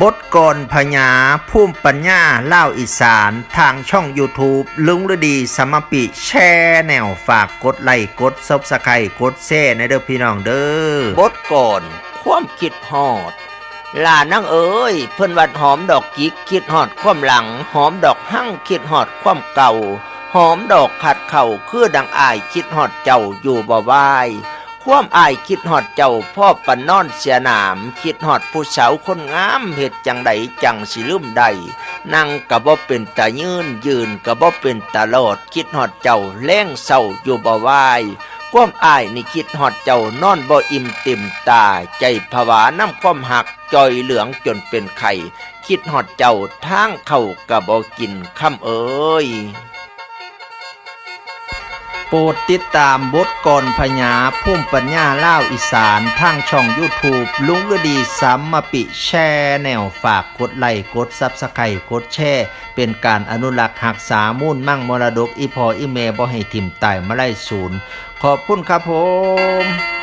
บทกรพญาพุ่มปัญญาเล่าอีสานทางช่อง YouTube ลุงฤดีสมปิแช่แนวฝากกดไลค์กดซับสไครต์กดแช่ในเด้อพี่น้องเด้อบทก่อนความคิดฮอดลานังเอ้ย เพิ่นวัดหอมดอกกิกคิดฮอดความหลัง หอมดอกหั่งคิดฮอดความเก่า หอมดอกขัดเข่าคือดังอายคิดฮอดเจ้าอยู่บ่วาย ความอายคิดฮอดเจ้าพ่อปนนอนเสียหนาม คิดฮอดผู้สาวคนงามเฮ็ดจังใดจังสิลืมใดนั่งกะบ่เป็นตายืนยืนกะบ่เป็นตาโลดคิดฮอดเจ้าแล้งเศร้าอยู่บ่วายความอายนี่คิดฮอดเจ้านอนบ่อิ่มเต็มตา ใจผวาน้ำความหักจอยเหลืองจนเป็นไข่ คิดฮอดเจ้าทางเข้ากะบ่กินคำเอ้ย ปรดติดตามบทกรพญาพุ่มปัญญาเล่าอีสานทางช่อง YouTube ลุงฤดีสัมมปิแช่แนวฝากกดไลค์กดซับสไครต์กดแชร์เป็นการอนุรักษ์หักษามุ่นมั่งมรดกอีพออีเมบ่ให้ทิมตายมาไล่ศูนย์ ขอบคุณครับผม